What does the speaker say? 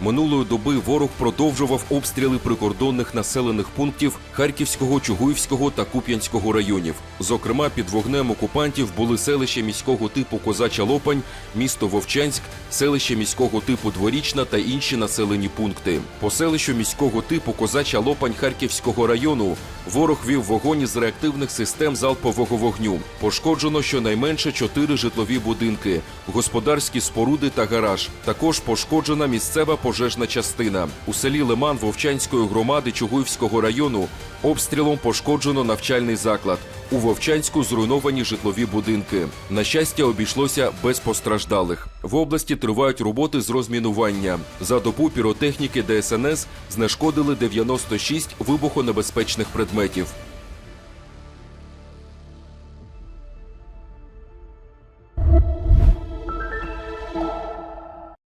Минулої доби ворог продовжував обстріли прикордонних населених пунктів Харківського, Чугуївського та Куп'янського районів. Зокрема, під вогнем окупантів були селища міського типу Козача Лопань, місто Вовчанськ, селище міського типу Дворічна та інші населені пункти. По селищу міського типу Козача Лопань Харківського району ворог вів вогонь із реактивних систем залпового вогню. Пошкоджено щонайменше чотири житлові будинки, господарські споруди та гараж. Також пошкоджена місцева пожежна частина. У селі Лиман Вовчанської громади Чугуївського району обстрілом пошкоджено навчальний заклад. У Вовчанську зруйновані житлові будинки. На щастя, обійшлося без постраждалих. В області тривають роботи з розмінування. За добу піротехніки ДСНС знешкодили 96 вибухонебезпечних предметів.